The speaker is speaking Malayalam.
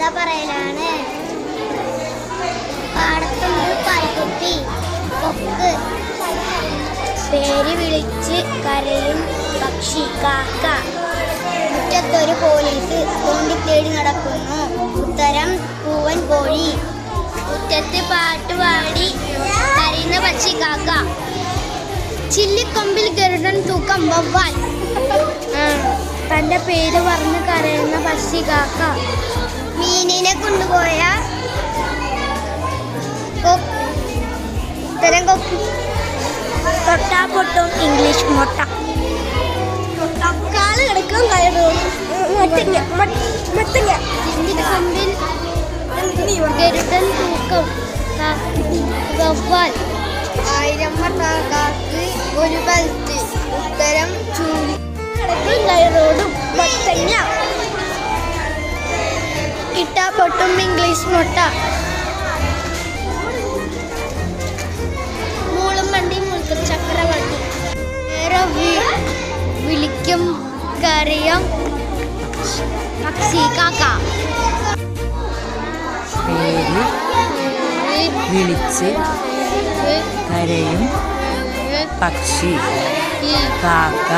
കഥ പറയലാണ്. പാടത്തൊരു പാൽക്കുപ്പി കൊക്ക്. പേര് വിളിച്ച് കരയും പക്ഷി കാക്ക. മുറ്റത്തൊരു പോലീസ് തോണ്ടി തേടി നടക്കുന്നു. ഉത്തരം പൂവൻ കോഴി. മുറ്റത്ത് പാട്ട് പാടി കരയുന്ന പക്ഷി കാക്ക. ചില്ലിക്കൊമ്പിൽ ഗരുഡൻ തൂക്കം വവ്വാൽ. തന്റെ പേര് പറഞ്ഞ് കരയുന്ന പക്ഷി കാക്ക. മീനിനെ കൊണ്ടുപോയ ഇത്തരം കൊക്കി തൊട്ടാ പൊട്ടും ഇംഗ്ലീഷ് മുട്ട. കാൽ കിടക്കും മത്തങ്ങ മത്തങ്ങ. കൊമ്പിൽ ഗരുഡൻ തൂക്കം ക- വവ്വാൽ ആയിരം കാക്ക് ഒരു പൽത്തി ഉത്തരം ചൂടി പൊട്ടും ഇംഗ്ലീഷ് മുട്ട മൂളും വണ്ടി മുൾക്കും ചക്രവണ്ടി. വേറെ വിളിക്കും കറിയും പക്ഷി കാക്ക പേര് വിളിച്ച് കരയും. പക്ഷി കാക്ക.